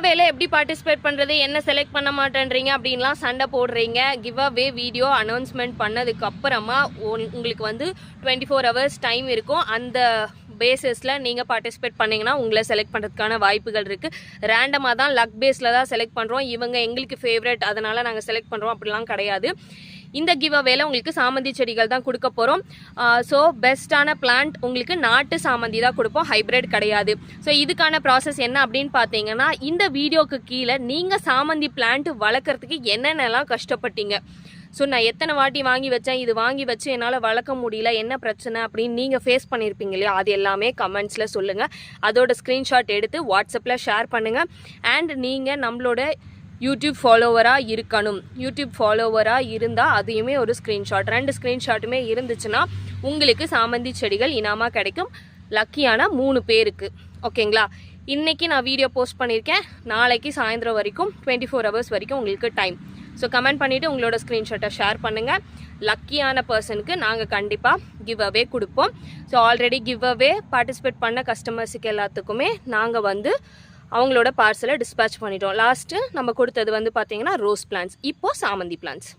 அவேல எப்படி பார்ட்டிசிபேட் பண்ணுறது என்ன செலக்ட் பண்ண மாட்டேன்றீங்க அப்படின்லாம் சண்டை போடுறீங்க. கிவ் அவே வீடியோ அனௌன்ஸ்மெண்ட் பண்ணதுக்கு அப்புறமா உன்- உங்களுக்கு வந்து டுவெண்ட்டி ஃபோர் ஹவர்ஸ் டைம் இருக்கும். அந்த பேஸஸில் நீங்கள் பார்ட்டிசிபேட் பண்ணிங்கன்னா உங்களை செலக்ட் பண்ணுறதுக்கான வாய்ப்புகள் இருக்குது ரேண்டமாக தான் லக் பேஸில் தான் செலக்ட் பண்ணுறோம் இவங்க எங்களுக்கு ஃபேவரட் அதனால் நாங்கள் செலக்ட் பண்ணுறோம் அப்படிலாம் கிடையாது. இந்த கிவ் அவேல உங்களுக்கு சாமந்தி செடிகள் தான் கொடுக்க போகிறோம் ஸோ பெஸ்ட்டான பிளான்ட் உங்களுக்கு நாட்டு சாமந்தி தான் கொடுப்போம். ஹைப்ரிட் கிடையாது. ஸோ இதுக்கான ப்ராசஸ் என்ன அப்படின்னு பார்த்தீங்கன்னா இந்த வீடியோக்கு கீழே நீங்கள் சாமந்தி பிளான்ட் வளர்க்குறதுக்கு என்னென்னலாம் கஷ்டப்பட்டீங்க? ஸோ நான் எத்தனை வாட்டி வாங்கி வச்சேன் இது வாங்கி வச்சு என்னால் வளர்க்க முடியல என்ன பிரச்சனை அப்படின்னு நீங்கள் ஃபேஸ் பண்ணியிருப்பீங்க இல்லையா? அது எல்லாமே கமெண்ட்ஸில் சொல்லுங்கள் அதோட ஸ்க்ரீன்ஷாட் எடுத்து வாட்ஸ்அப்பில் ஷேர் பண்ணுங்கள் அண்ட் நீங்கள் நம்மளோட யூடியூப் ஃபாலோவராக இருக்கணும். யூடியூப் ஃபாலோவராக இருந்தால் அதையுமே ஒரு ஸ்க்ரீன்ஷாட் ரெண்டு ஸ்க்ரீன்ஷாட்டுமே இருந்துச்சுன்னா உங்களுக்கு சாமந்தி செடிகள் இனாமாக கிடைக்கும். லக்கியான மூணு பேருக்கு. ஓகேங்களா இன்றைக்கி நான் வீடியோ போஸ்ட் பண்ணியிருக்கேன் நாளைக்கு சாயந்தரம் வரைக்கும் டுவெண்ட்டி ஃபோர் ஹவர்ஸ் வரைக்கும் உங்களுக்கு டைம் ஸோ கமெண்ட் பண்ணிவிட்டு உங்களோட ஸ்க்ரீன்ஷாட்டை ஷேர் பண்ணுங்கள் லக்கியான பர்சனுக்கு நாங்கள் கண்டிப்பாக கிவ் அவே கொடுப்போம். So already give away participate பண்ண கஸ்டமர்ஸுக்கு எல்லாத்துக்குமே நாங்கள் வந்து அவங்களோட பார்சலை டிஸ்பேச் பண்ணிட்டோம். லாஸ்ட்டு நம்ம கொடுத்தது வந்து பார்த்தீங்கன்னா ரோஸ் பிளான்ஸ் இப்போது சாமந்தி பிளான்ஸ்